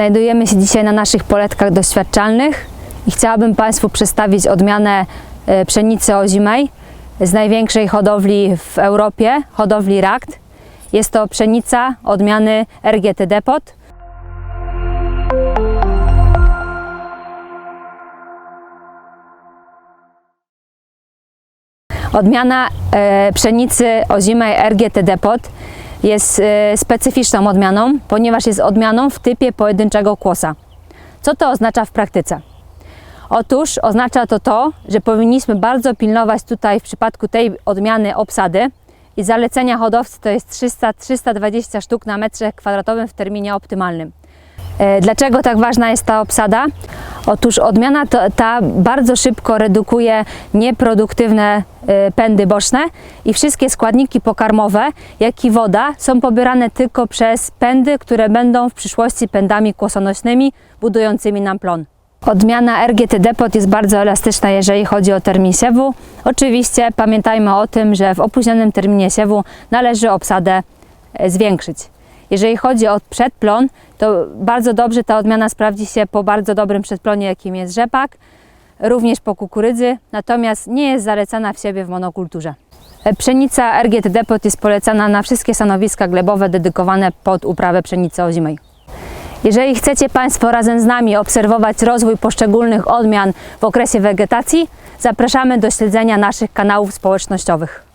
Znajdujemy się dzisiaj na naszych poletkach doświadczalnych i chciałabym Państwu przedstawić odmianę e, pszenicy ozimej z największej hodowli w Europie, hodowli Rakt. Jest to pszenica odmiany RGT Depot. Odmiana e, pszenicy ozimej RGT Depot jest e, specyficzną odmianą, ponieważ jest odmianą w typie pojedynczego kłosa. Co to oznacza w praktyce? Otóż oznacza to to, że powinniśmy bardzo pilnować tutaj w przypadku tej odmiany obsady i zalecenia hodowcy to jest 300-320 sztuk na metrze kwadratowym w terminie optymalnym. E, Dlaczego tak ważna jest ta obsada? Otóż odmiana ta bardzo szybko redukuje nieproduktywne pędy boczne i wszystkie składniki pokarmowe, jak i woda są pobierane tylko przez pędy, które będą w przyszłości pędami kłosonośnymi, budującymi nam plon. Odmiana RGT Depot jest bardzo elastyczna, jeżeli chodzi o termin siewu. Oczywiście pamiętajmy o tym, że w opóźnionym terminie siewu należy obsadę e, zwiększyć. Jeżeli chodzi o przedplon, to bardzo dobrze ta odmiana sprawdzi się po bardzo dobrym przedplonie, jakim jest rzepak, również po kukurydzy, natomiast nie jest zalecana w siebie w monokulturze. E, Pszenica RGT Depot jest polecana na wszystkie stanowiska glebowe dedykowane pod uprawę pszenicy ozimej. Jeżeli chcecie Państwo razem z nami obserwować rozwój poszczególnych odmian w okresie wegetacji, zapraszamy do śledzenia naszych kanałów społecznościowych.